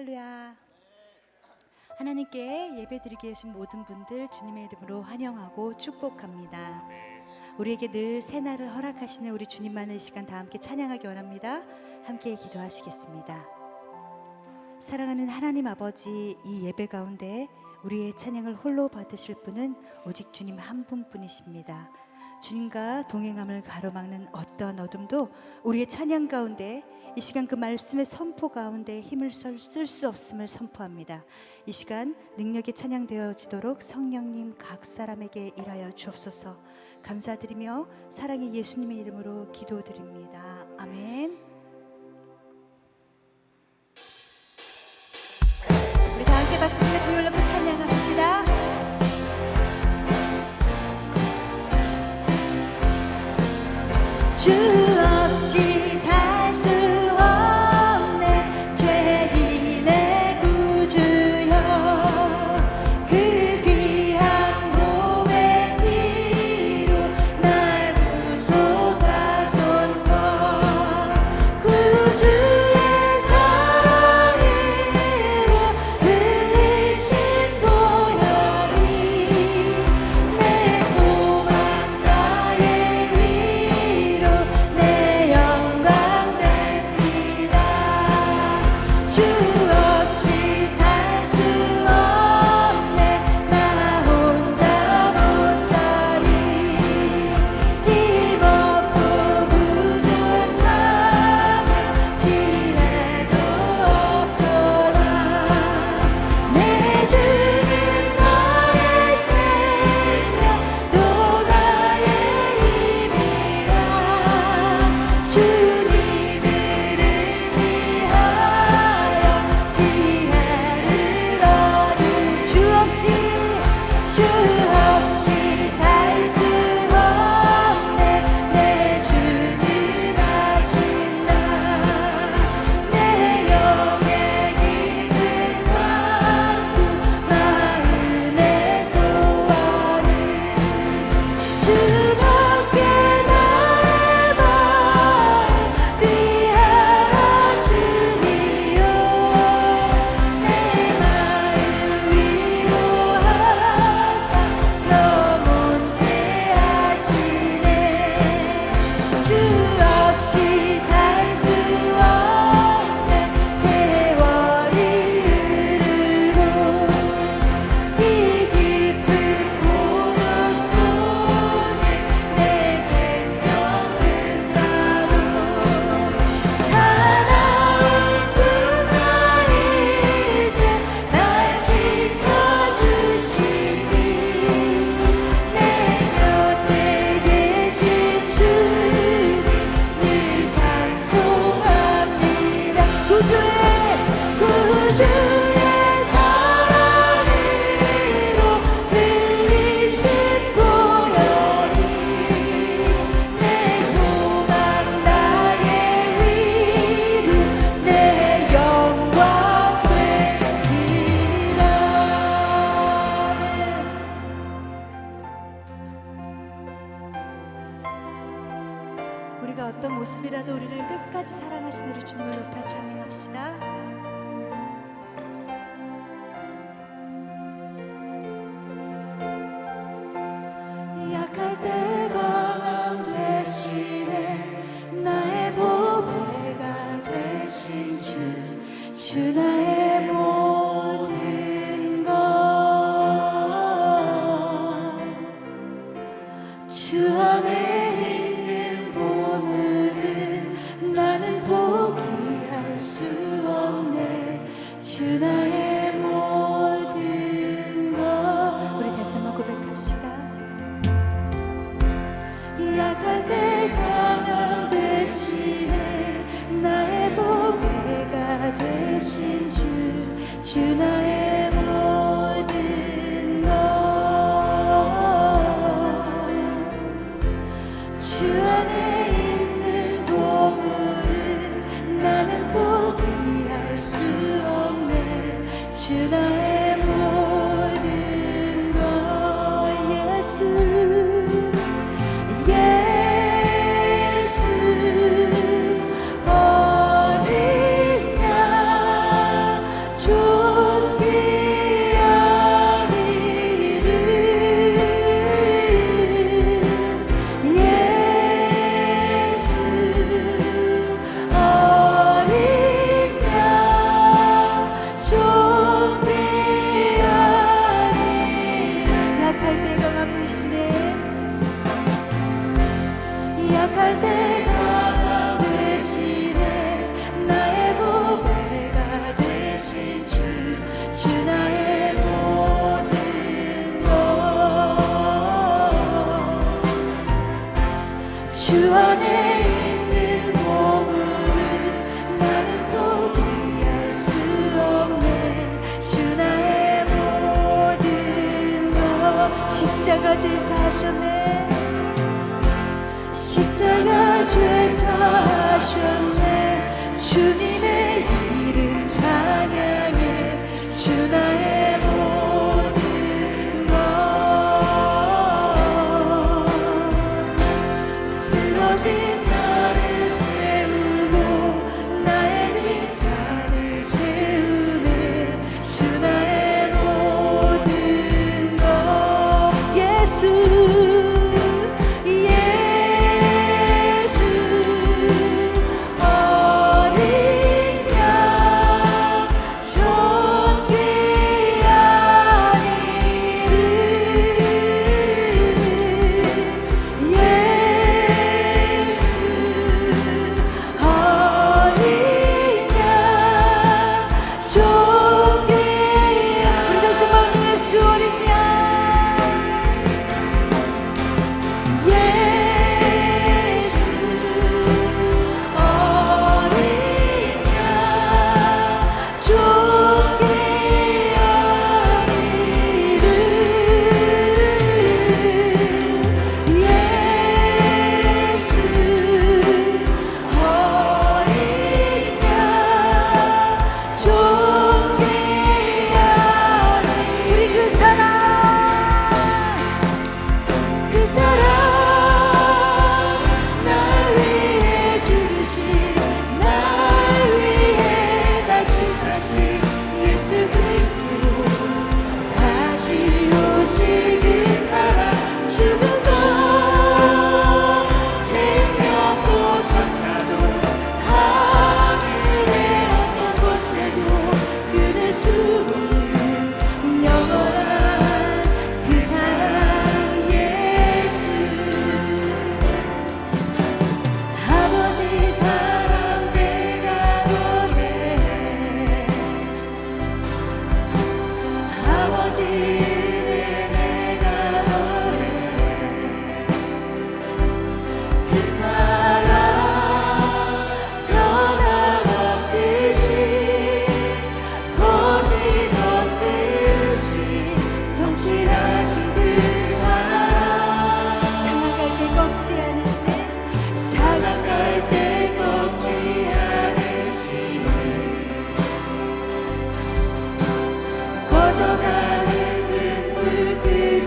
할렐루야. 하나님께 예배드리기 위해신 모든 분들 주님의 이름으로 환영하고 축복합니다. 우리에게 늘 새날을 허락하시는 우리 주님만의 시간 다 함께 찬양하기 원합니다. 함께 기도하시겠습니다. 사랑하는 하나님 아버지 이 예배 가운데 우리의 찬양을 홀로 받으실 분은 오직 주님 한 분뿐이십니다. 주님과 동행함을 가로막는 어떤 어둠도 우리의 찬양 가운데 이 시간 그 말씀의 선포 가운데 힘을 쓸 수 없음을 선포합니다. 이 시간 능력이 찬양되어지도록 성령님 각 사람에게 일하여 주옵소서. 감사드리며 사랑의 예수님의 이름으로 기도드립니다. 아멘. 우리 다 함께 박수 치며 높여 찬양합시다. 주 어떤 모습이라도 우리를 끝까지 사랑하신 우리 주님을 높여 찬양합시다. 주나 海底がましね。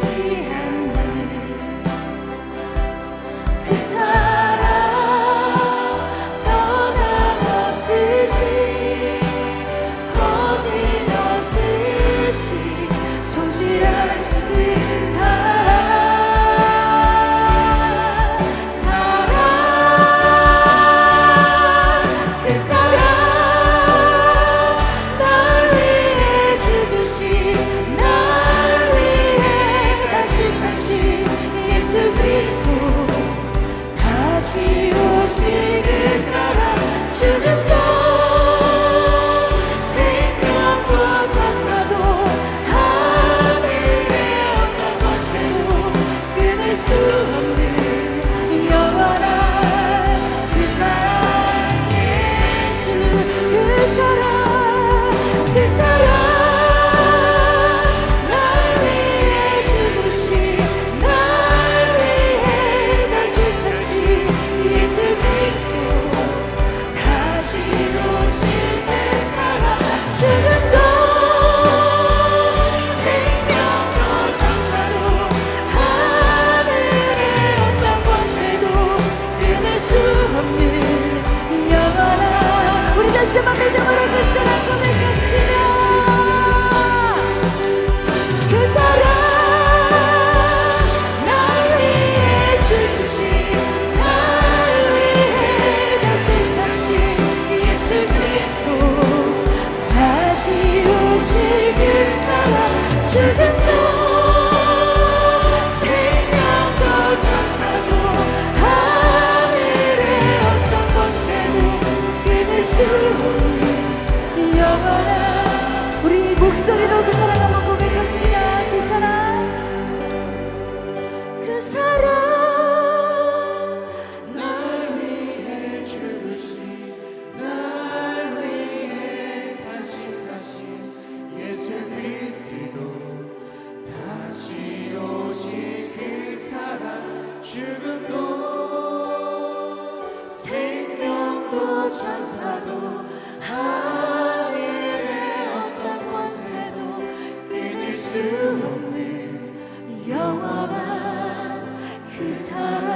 waiting. 수 없는 영원한 그 사랑.